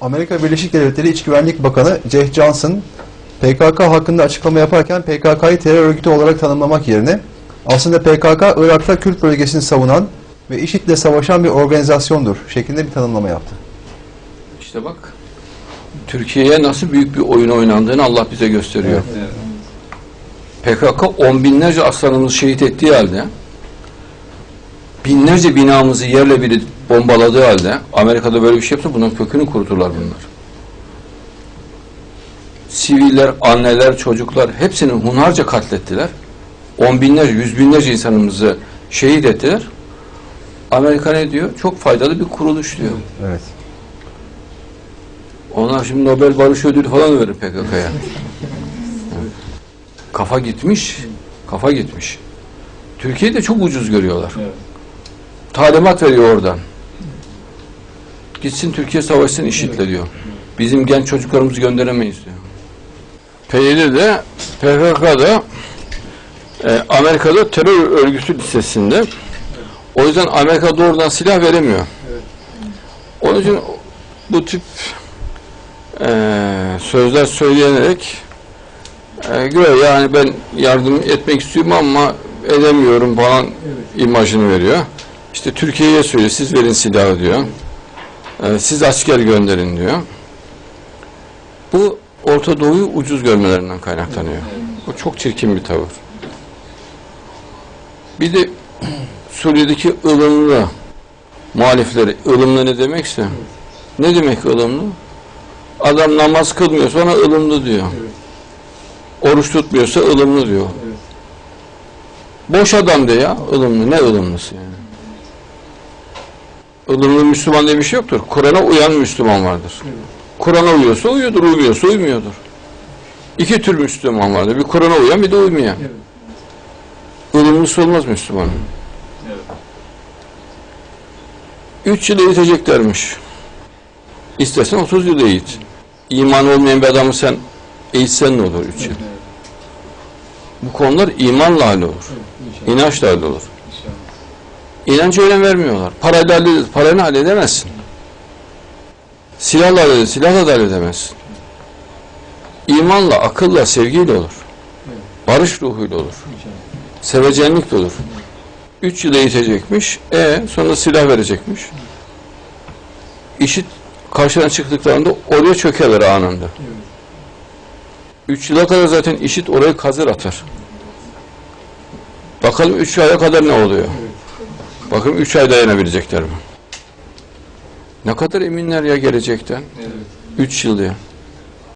Amerika Birleşik Devletleri İç Güvenlik Bakanı Jeff Johnson, PKK hakkında açıklama yaparken PKK'yı terör örgütü olarak tanımlamak yerine aslında PKK Irak'ta Kürt bölgesini savunan ve IŞİD'le savaşan bir organizasyondur şeklinde bir tanımlama yaptı. İşte bak Türkiye'ye nasıl büyük bir oyun oynandığını Allah bize gösteriyor. PKK on binlerce aslanımızı şehit ettiği halde binlerce binamızı yerle bir bombaladığı halde Amerika'da böyle bir şey yapsa bunun kökünü kuruturlar bunlar. Siviller, anneler, çocuklar hepsini hunharca katlettiler. On binlerce, yüz binlerce insanımızı şehit ettiler. Amerika ne diyor? Çok faydalı bir kuruluş diyor. Evet. Onlar şimdi Nobel Barış Ödülü falan verir PKK'ya. Kafa gitmiş. Kafa gitmiş. Türkiye'yi de çok ucuz görüyorlar. Talimat veriyor oradan. Gitsin Türkiye savaşsın işitle diyor. Bizim genç çocuklarımızı gönderemeyiz diyor. PYD de PKK'da e, Amerika'da terör örgütü listesinde. O yüzden Amerika doğrudan silah veremiyor. Onun için bu tip e, sözler söylenerek e, yani ben yardım etmek istiyorum ama edemiyorum falan imajını veriyor. İşte Türkiye'ye söylüyor siz verin silahı diyor. E, siz asker gönderin diyor. Bu Orta Doğu'yu ucuz görmelerinden kaynaklanıyor. Bu çok çirkin bir tavır. Bir de Suriye'deki ılımlı muhalifleri, ılımlı ne demekse ne demek ılımlı? Adam namaz kılmıyorsa ona ılımlı diyor. Oruç tutmuyorsa ılımlı diyor. Boş adam de ya ılımlı. Ne ılımlısı yani? Ilımlı Müslüman diye bir şey yoktur. Kur'an'a uyan Müslüman vardır. Kur'an'a uyuyorsa uyuyordur, uymuyorsa uymuyordur. İki tür Müslüman vardır. Bir Kur'an'a uyan bir de uymayan. Ilımlısı olmaz Müslümanın. Üç yıl eğiteceklermiş. İstersen 30 yıl eğit. İman olmayan bir adamı sen eğitsen ne olur üç yıl? Bu konular imanla hallolur. İnançla hallolur. İnancı önem vermiyorlar. Parayla halleder, parayla halledemezsin. Silahla halleder, silahla da halledemezsin. İmanla, akılla, sevgiyle olur. Barış ruhuyla olur. Sevecenlikle olur. Üç yıl eğitecekmiş. E sonra silah verecekmiş. İşit karşıdan çıktıklarında oraya çökerler anında. Üç yıla kadar zaten işit orayı kazır atar. Bakalım üç aya kadar ne oluyor? Bakın üç ay dayanabilecekler mi? Ne kadar eminler ya gelecekten? Üç yıl diyor.